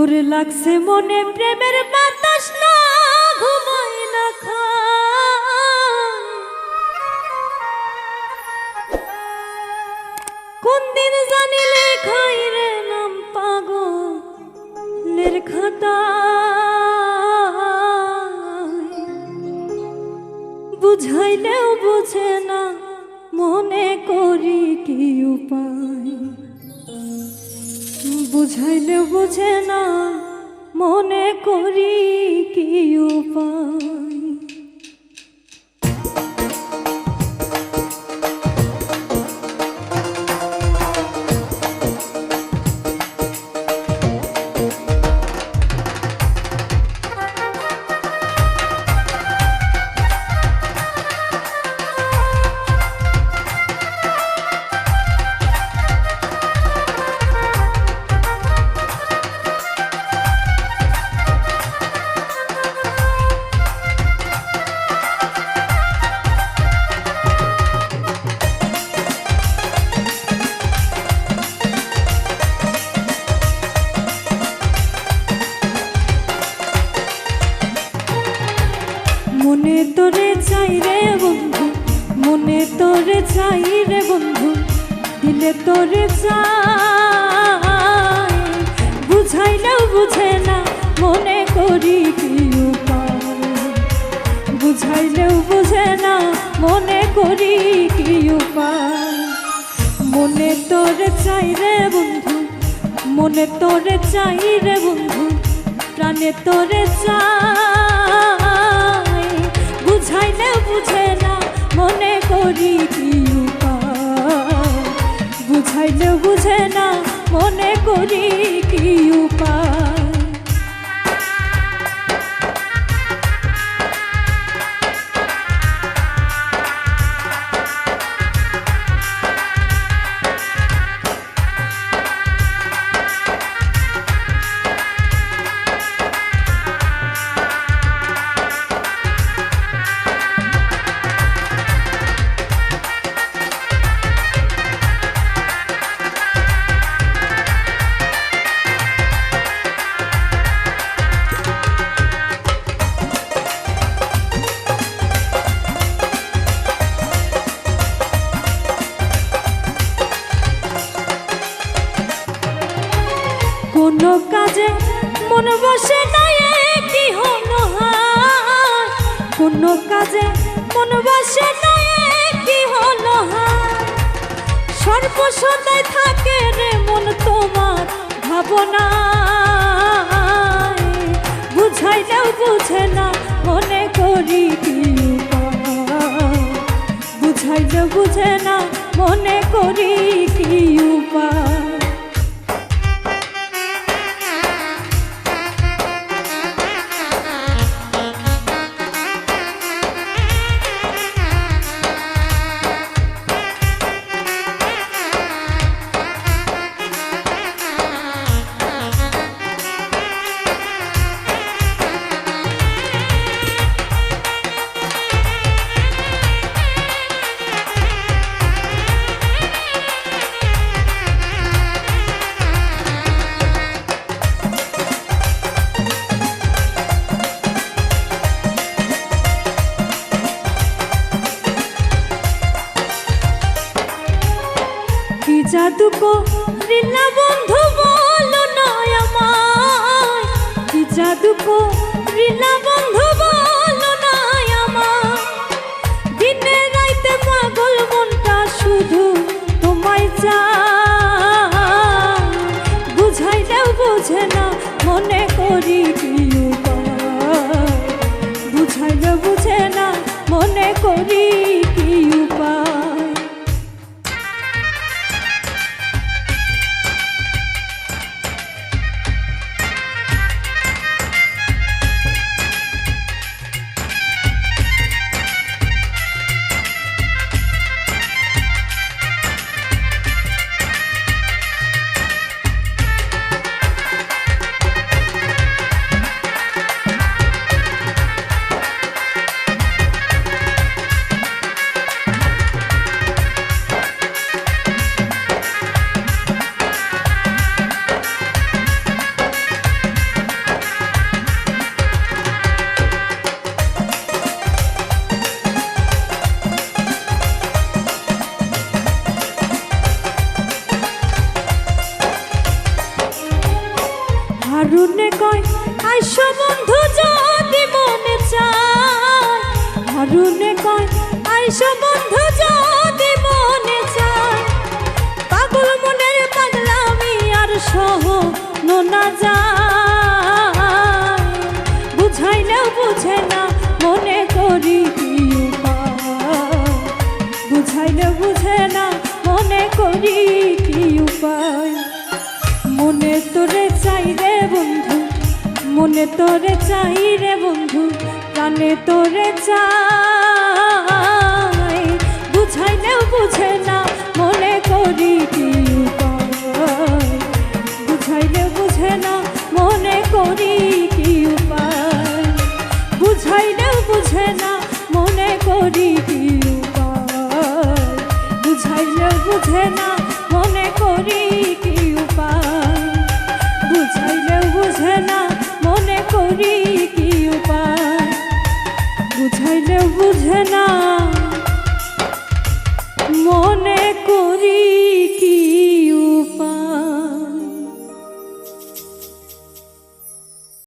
ওরে লাগছে মনে প্রেমের বাতাস, না ঘুমাই না খায়। কোন দিন জানি লেখাই রে নাম পাগলের খাতা বুঝাইলেও বুঝে না মনে করি কি উপায়। বুঝাইলে বুঝে না মনে করি মনে তোরে চাই রে বন্ধু, দিলে তোরে চাই বুঝাইলেও বুঝে না মনে করি কি বুঝাইলেও বুঝে না মনে করি কি উপায়। মনে তোরে চাই রে বন্ধু, মনে তোরে চাই রে বন্ধু, প্রাণে তোরে চাই করি বুঝাইলে বুঝে না মনে করি। কোনো কাজে মন বসে কি হলো হায় সর্বসদায় থাকে রে মন তোমার ভাবনা বুঝাইলেও বুঝে না মনে করি বুঝাইলেও বুঝে না মনে করি কি জাদু করিলা বন্ধু বলো না আমায়। জাদু করিলা বন্ধু বলো না আমায়। দিনে রাইতে পাগল মনটা শুধু তোমায় চায়। বুঝাইলেও বুঝে না, মনে করি কি উপায় বুঝে না, মনে করি কি দিলে তোরে চাই রে বন্ধু প্রাণে তোরে চাই। বুঝাই না বুঝে বুঝাইলে বুঝে না